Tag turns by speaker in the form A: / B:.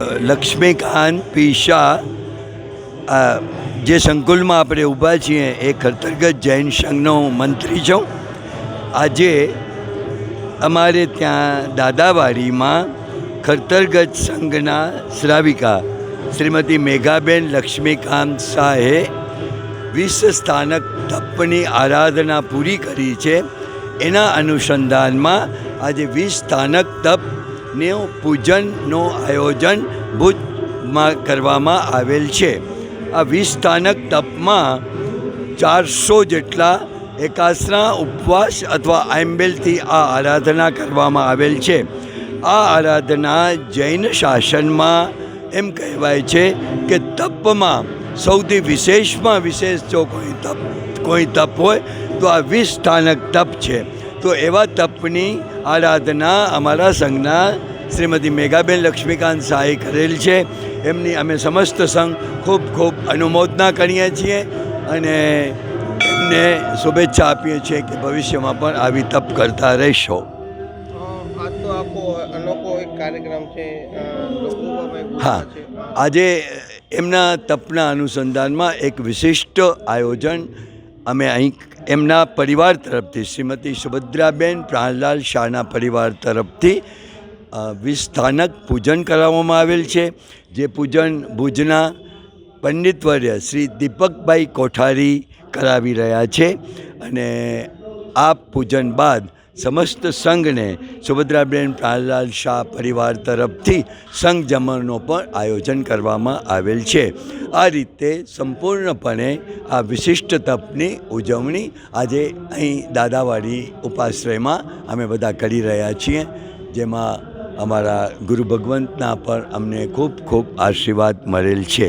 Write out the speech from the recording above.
A: લક્ષ્મીકાંત પીશા જે સંકુલમાં આપણે ઊભા છીએ, એ ખતરગત જૈન સંઘનો મંત્રી છું. આજે અમારે ત્યાં દાદાવાડીમાં ખતરગત સંઘના શ્રાવિકા શ્રીમતી મેઘાબેન લક્ષ્મીકાંત શાહે વિશ્વ સ્થાનક તપની આરાધના પૂરી કરી છે. એના અનુસંધાનમાં આજે વીસ સ્થાનક તપનું પૂજનનું આયોજન ભુજમાં કરવામાં આવેલ છે. આ વીસ સ્થાનક તપમાં ચારસો જેટલા એકાસના ઉપવાસ અથવા આંબેલથી આ આરાધના કરવામાં આવેલ છે. આ આરાધના જૈન શાસનમાં એમ કહેવાય છે કે તપમાં સૌથી વિશેષમાં વિશેષ જો કોઈ તપ કોઈ તપ હોય તો આ વીસ સ્થાનક તપ છે. તો એવા તપની આરાધના અમારા સંઘના શ્રીમતી મેઘાબેન લક્ષ્મીકાંત શાહે કરેલ છે. એમની અમે સમસ્ત સંઘ ખૂબ ખૂબ અનુમોદના કરીએ છીએ અને એમને શુભેચ્છા આપીએ છીએ કે ભવિષ્યમાં પણ આવી તપ કરતા રહેશો. હા. આજે એમના તપના અનુસંધાનમાં એક વિશિષ્ટ આયોજન અમે અહીં એમના પરિવાર તરફથી શ્રીમતી સુભદ્રાબેન પ્રાણલાલ શાહના પરિવાર તરફથી વિસ્થાનક પૂજન કરાવવામાં આવેલ છે, જે પૂજન ભુજના પંડિતવર્ય શ્રી દીપકભાઈ કોઠારી કરાવી રહ્યા છે અને આ પૂજન બાદ સમસ્ત સંઘને સુભદ્રાબેન પ્રહલાદ શાહ પરિવાર તરફથી સંઘ જમણનો પણ આયોજન કરવામાં આવેલ છે. આ રીતે સંપૂર્ણપણે આ વિશિષ્ટ તપની ઉજવણી આજે અહીં દાદાવાડી ઉપાશ્રયમાં અમે બધા કરી રહ્યા છીએ. જેમાં અમારા ગુરુ ભગવંતના પણ અમને ખૂબ ખૂબ આશીર્વાદ મળેલ છે.